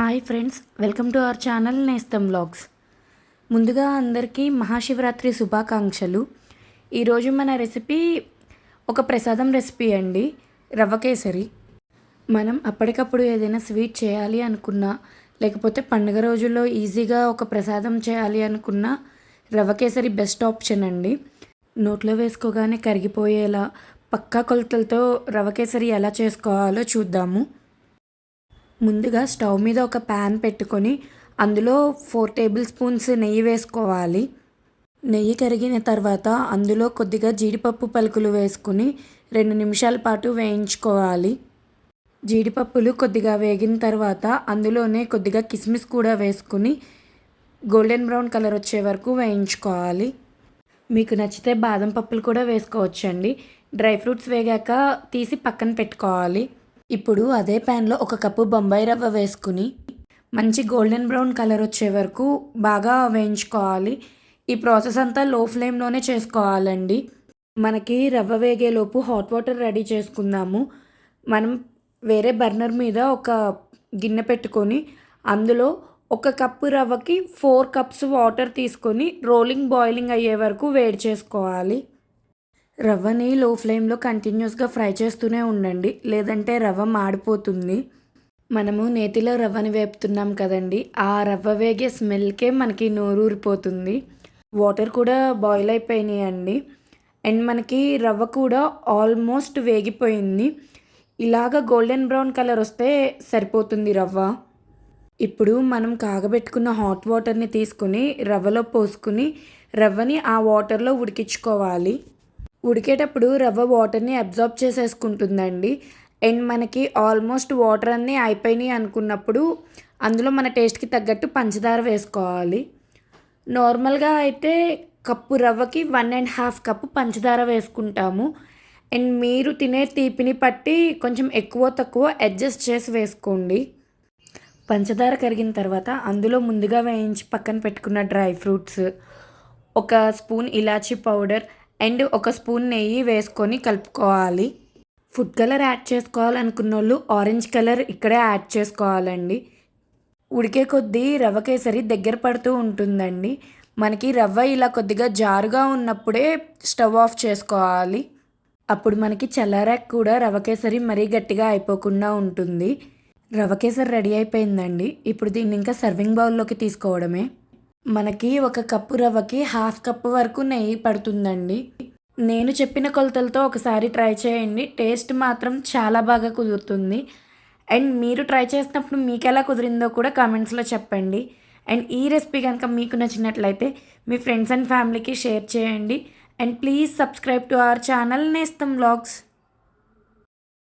Hi friends welcome to our channel Nestham blogs ముందుగా అందరికీ మహాశివరాత్రి శుభాకాంక్షలు. ఈరోజు మన రెసిపీ ఒక ప్రసాదం రెసిపీ అండి రవ్వ కేసరి. మనం అప్పటికప్పుడు ఏదైనా స్వీట్ చేయాలి అనుకున్నా లేకపోతే పండుగ రోజుల్లో ఈజీగా ఒక ప్రసాదం చేయాలి అనుకున్నా రవ్వ కేసరి బెస్ట్ ఆప్షన్ అండి. నోట్లో వేసుకోగానే కరిగిపోయేలా పక్కా కొలతలతో రవ్వ కేసరి ఎలా చేసుకోవాలో చూద్దాము. ముందుగా స్టవ్ మీద ఒక ప్యాన్ పెట్టుకొని అందులో ఫోర్ టేబుల్ స్పూన్స్ నెయ్యి వేసుకోవాలి. నెయ్యి కరిగిన తర్వాత అందులో కొద్దిగా జీడిపప్పు పలుకులు వేసుకుని రెండు నిమిషాల పాటు వేయించుకోవాలి. జీడిపప్పులు కొద్దిగా వేగిన తర్వాత అందులోనే కొద్దిగా కిస్మిస్ కూడా వేసుకుని గోల్డెన్ బ్రౌన్ కలర్ వచ్చే వరకు వేయించుకోవాలి. మీకు నచ్చితే బాదం పప్పులు కూడా వేసుకోవచ్చండి. డ్రై ఫ్రూట్స్ వేగాక తీసి పక్కన పెట్టుకోవాలి. ఇప్పుడు అదే ప్యాన్లో ఒక కప్పు బొంబాయి రవ్వ వేసుకుని మంచి గోల్డెన్ బ్రౌన్ కలర్ వచ్చే వరకు బాగా వేయించుకోవాలి. ఈ ప్రాసెస్ అంతా లో ఫ్లేమ్లోనే చేసుకోవాలండి. మనకి రవ్వ వేగేలోపు హాట్ వాటర్ రెడీ చేసుకుందాము. మనం వేరే బర్నర్ మీద ఒక గిన్నె పెట్టుకొని అందులో ఒక కప్పు రవ్వకి ఫోర్ కప్స్ వాటర్ తీసుకొని రోలింగ్ బాయిలింగ్ అయ్యే వరకు వేడి చేసుకోవాలి. రవ్వని లో ఫ్లేమ్లో కంటిన్యూస్గా ఫ్రై చేస్తూనే ఉండండి. లేదంటే రవ్వ మాడిపోతుంది. మనము నేతిలో రవ్వని వేపుతున్నాం కదండి. ఆ రవ్వ వేగే స్మెల్కే మనకి నోరూరిపోతుంది. వాటర్ కూడా బాయిల్ అయిపోయినాయి అండి అండ్ మనకి రవ్వ కూడా ఆల్మోస్ట్ వేగిపోయింది. ఇలాగ గోల్డెన్ బ్రౌన్ కలర్ వస్తే సరిపోతుంది రవ్వ. ఇప్పుడు మనం కాగబెట్టుకున్న హాట్ వాటర్ని తీసుకుని రవ్వలో పోసుకుని రవ్వని ఆ వాటర్లో ఉడికించుకోవాలి. ఉడికేటప్పుడు రవ్వ వాటర్ని అబ్జార్బ్ చేసేసుకుంటుందండి. అండ్ మనకి ఆల్మోస్ట్ వాటర్ అన్నీ అయిపోయినాయి అనుకున్నప్పుడు అందులో మన టేస్ట్కి తగ్గట్టు పంచదార వేసుకోవాలి. నార్మల్గా అయితే కప్పు రవ్వకి వన్ అండ్ హాఫ్ కప్పు పంచదార వేసుకుంటాము. అండ్ మీరు తినే తీపిని పట్టి కొంచెం ఎక్కువ తక్కువ అడ్జస్ట్ చేసి వేసుకోండి. పంచదార కరిగిన తర్వాత అందులో ముందుగా వేయించి పక్కన పెట్టుకున్న డ్రై ఫ్రూట్స్ ఒక స్పూన్ ఇలాచీ పౌడర్ అండ్ ఒక స్పూన్ నెయ్యి వేసుకొని కలుపుకోవాలి. ఫుడ్ కలర్ యాడ్ చేసుకోవాలనుకున్న వాళ్ళు ఆరెంజ్ కలర్ ఇక్కడే యాడ్ చేసుకోవాలండి. ఉడికే కొద్దీ రవ్వ కేసరి దగ్గర పడుతూ ఉంటుందండి. మనకి రవ్వ ఇలా కొద్దిగా జారుగా ఉన్నప్పుడే స్టవ్ ఆఫ్ చేసుకోవాలి. అప్పుడు మనకి చల్లారాక కూడా రవ్వ కేసరి మరీ గట్టిగా అయిపోకుండా ఉంటుంది. రవ్వ కేసరి రెడీ అయిపోయిందండి. ఇప్పుడు దీన్ని ఇంకా సర్వింగ్ బౌల్లోకి తీసుకోవడమే. మనకి ఒక కప్పు రవ్వకి హాఫ్ కప్పు వరకు నెయ్యి పడుతుందండి. నేను చెప్పిన కొలతలతో ఒకసారి ట్రై చేయండి. టేస్ట్ మాత్రం చాలా బాగా కుదురుతుంది. అండ్ మీరు ట్రై చేసినప్పుడు మీకు ఎలా కుదిరిందో కూడా కామెంట్స్లో చెప్పండి. అండ్ ఈ రెసిపీ కనుక మీకు నచ్చినట్లయితే మీ ఫ్రెండ్స్ అండ్ ఫ్యామిలీకి షేర్ చేయండి. And please subscribe to our channel Nestham blogs